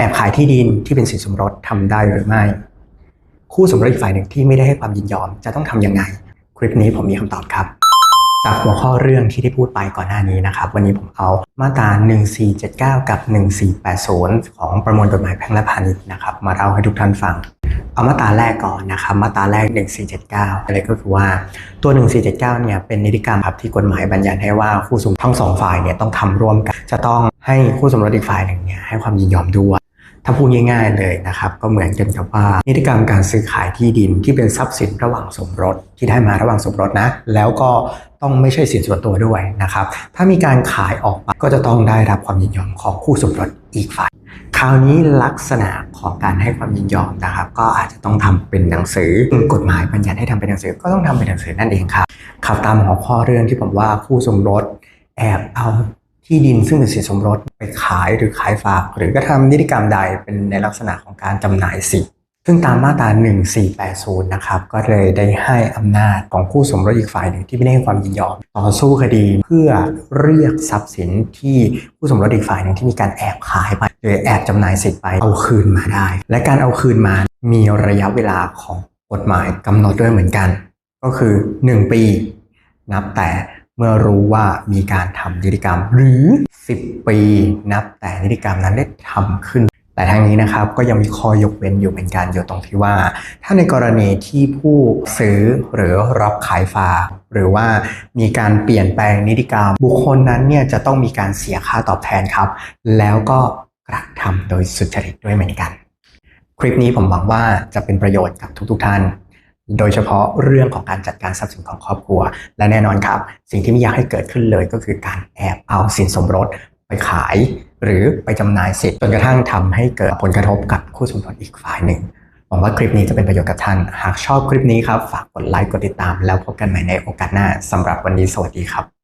แอบขายที่ดินที่เป็นสินสมรสทำได้หรือไม่ คู่สมรสอีกฝ่ายหนึ่งที่ไม่ได้ให้ความยินยอมจะต้องทำยังไง คลิปนี้ผมมีคำตอบครับ จากหัวข้อเรื่องที่ได้พูดไปก่อนหน้านี้นะครับ วันนี้ผมเอามาตรา 1479 กับ 1480 ของประมวลกฎหมายแพ่งและพาณิชย์นะครับ มาเล่าให้ทุกท่านฟังเอามาตราแรกก่อนนะครับ มาตราแรก 1479 อะไรก็คือว่าตัว 1479 เนี่ยเป็นนิติกรรมครับที่กฎหมายบัญญัติให้ว่าคู่สมรสทั้งสองฝ่ายเนี่ยต้องทำร่วมกัน จะต้องให้คู่สมรสอีกฝ่ายหนึ่งเนี่ยให้ความยินยอมด้วย ถ้าพูดง่าย ๆเลยนะครับก็เหมือนกันกับว่านิติกรรมการซื้อขายที่ดินที่เป็นทรัพย์สินระหว่างสมรสที่ได้มาระหว่างสมรสนะ แล้วก็ต้องไม่ใช่สินส่วนตัวด้วยนะครับ ถ้ามีการขายออกไปก็จะต้องได้รับความยินยอมของคู่สมรสอีกฝ่ายคราวนี้ลักษณะของการให้ความยินยอมนะครับ ก็อาจจะต้องทำเป็นหนังสือกฎหมายบัญญัติให้ทำเป็นหนังสือก็ต้องทำเป็นหนังสือนั่นเองครับขับตามหัวข้อเรื่องที่ผมว่าคู่สมรสแอบเอา ที่ดินซึ่งเป็นสินสมรสไปขายหรือขายฝาก หรือกระทำนิติกรรมใดเป็นในลักษณะของการจำหน่ายสิทธิ์ซึ่งตามมาตรา 1480 นะครับ ก็เลยได้ให้อำนาจของคู่สมรสอีกฝ่ายหนึ่งที่ไม่ได้ให้ความยินยอม ต่อสู้คดีเพื่อเรียกทรัพย์สินที่คู่สมรสอีกฝ่ายหนึ่งที่มีการแอบขายไปหรือแอบจำหน่ายสิทธิ์ไปเอาคืนมาได้ และการเอาคืนมามีระยะเวลาของกฎหมายกำหนดด้วยเหมือนกัน ก็คือ 1 ปี นับแต่ เมื่อรู้ว่ามีการทำนิติกรรม หรือ 10 ปีนับแต่นิติกรรมนั้นได้ทำขึ้น แต่ทางนี้นะครับก็ยังมีข้อยกเว้นอยู่เหมือนกันอยู่ตรงที่ว่า ถ้าในกรณีที่ผู้ซื้อหรือรับขายฝากหรือว่ามีการเปลี่ยนแปลงนิติกรรม บุคคลนั้นเนี่ยจะต้องมีการเสียค่าตอบแทนครับ แล้วก็กระทำโดยสุจริตด้วยเหมือนกัน คลิปนี้ผมหวังว่าจะเป็นประโยชน์กับทุกๆท่าน โดยเฉพาะเรื่องของการจัดการทรัพย์สินของครอบครัว และแน่นอนครับ สิ่งที่ไม่อยากให้เกิดขึ้นเลยก็คือการแอบเอาสินสมรสไปขาย หรือไปจำหน่ายสิทธิ์จนกระทั่งทำให้เกิดผลกระทบกับคู่สมรสอีกฝ่ายหนึ่งหวังว่าคลิปนี้จะเป็นประโยชน์กับท่าน หากชอบคลิปนี้ครับ ฝากกดไลค์กดติดตาม แล้วพบกันใหม่ในโอกาสหน้าสำหรับวันนี้สวัสดีครับ